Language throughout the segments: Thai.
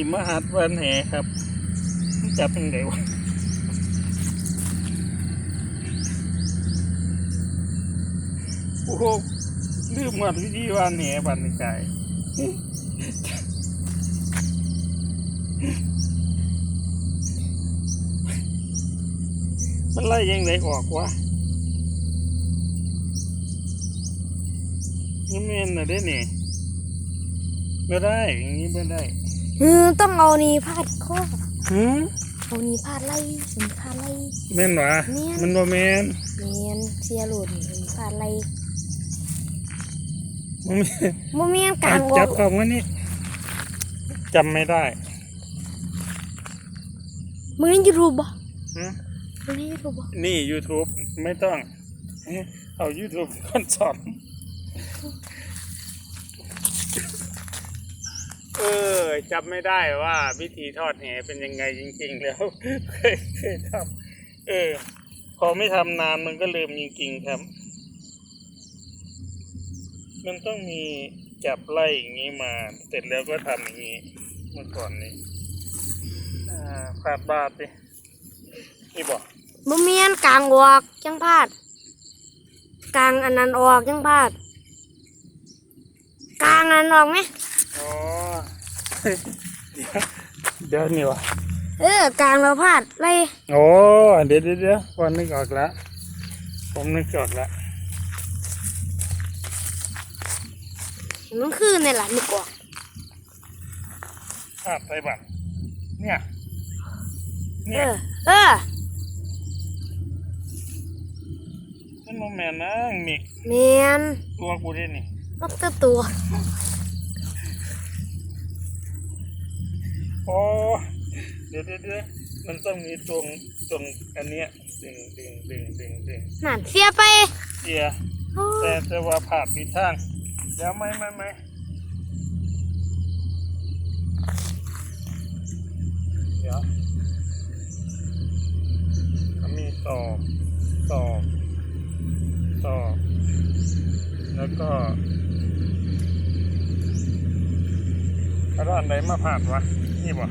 สิมาหัดวันแหครับจับยังไงวะโอ้โหลืมหมดวิธีวันแหบันนี่ไก่มันไล่ยังไงออกวะนี่เมนน่ะได้เนี่ยไม่ได้อย่างนี้ไม่ได้ ต้องเอานี่พาดข้อหืมเอานี่พาดไล่สิพาดไล่ แม่นหวะแม่น มันโมแมนแมนเสียโหลดนี่พาดไล่มันไม่บ่แม่นกลาอะงออจักบของวันนี้จำไม่ได้มึงเล่น YouTube บ่หืมมึงเล่น YouTube บ่นี่ YouTube ไม่ต้อง เอา YouTube ก่อนสอน เออจำไม่ได้ว่าวิธีทอดแหเป็นยังไงจริง ๆ แล้วเคยเคยทำเออ พอไม่ทำนานมันก็ลืมจริง ๆ ครับ มันต้องมีจับไล่อย่างนี้มา เสร็จแล้วก็ทำอย่างนี้เมื่อก่อนนี้อ่าดบาทดินี่บอกบ่แม่นกลางออกจังพลาดกลางอันนั้นออกจังพลาดกลางอันออกไหม เดี๋ยวนี่วะเออกลางเราพลาดไล่โอ้เดี๋ยวเดี๋ยวเดี๋ยววันนึกออกแล้วผมนึกออกแล้วมันคือในหละนึกออกภาพไต้บัตรเนี่ยเนี่ยเออนั่นโมแมนนะมีแมนตัวกูได้นี่นกตัวตัว โอ้เดี๋ยวเดี๋ยวเดี๋ยวมันต้องมีตรงตรงอันเนี้ยดึงดึงดึงดึงดึงนั่นเสียไปเสียโอ้แต่แต่ว่าผ่าผิดทางเดี๋ยวไม่ไม่ไม่เดี๋ยวมันมีตอกตอกตอกแล้วก็เอาด้านไหนมาผ่านวะ นี่บ่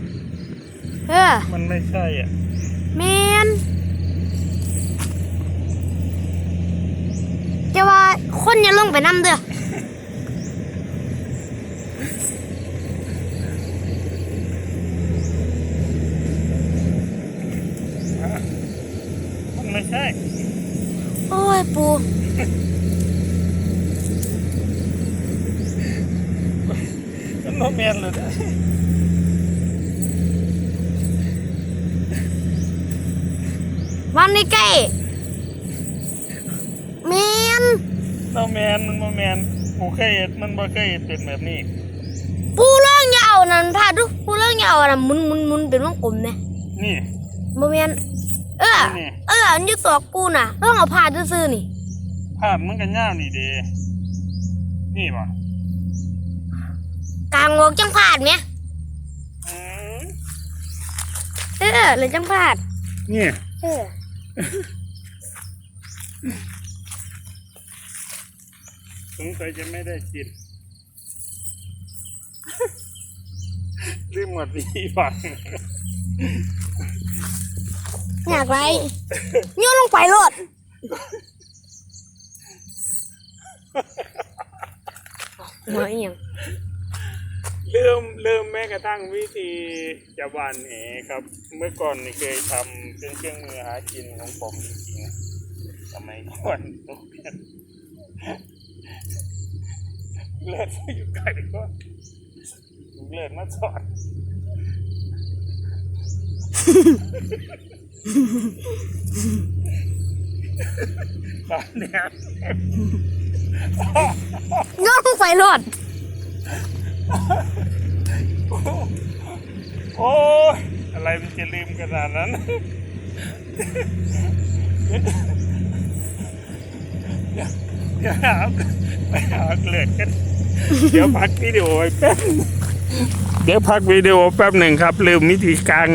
เออ มันไม่ใช่อะแมนจะว่าคนอย่าลงไปน้ำเด้อฮะมันไม่ใช่ โอ้ย ปูมันโมเมนเลยนะ วันนี้ใกล้แมนโมแมนมันโมแมนกูเคยเห็นมันบ่เคยเห็นเป็นแบบนี้ปูเรื่องอยาวนั่นพาดูปูเรื่องอยาวนั่นหมุนหมุนหมุนเป็นวงกลมเนี่ยนี่โมเมนเออ นี่เอออันอยุตัวกูน่ะต้องเอาผ้าซื่อๆนี่ ภาพมันกันยาวนี่เดนี่บ่กลางออกจังพาดไหมอืมเออเลยจังพาดนี่ เออ สงสัยจะไม่ได้กินลืมหมดวิธีฟังอยากไรโยนลงไปโลดหัวอหย่างเริ่มเริ่มแม้กระทั่งวิธีจะหวานแหครับ เมื่อก่อนนี่เคยทำเป็นเครื่องมือหากินของผมจริงๆนะสมัยก่อนโรงเรียนเลิศอยู่ไกลก็เลิศมาสอนตอนเนี้ยโยนลงไปโลดโอ้ย อะไรมันจะลืมขนาดนั้นเดี๋ยวเดี๋ยวหาไปหาเกลือกัน เดี๋ยวพักวิดีโอแป๊บ เดี๋ยวพักวิดีโอแป๊บหนึ่งครับ ลืมวิธีการ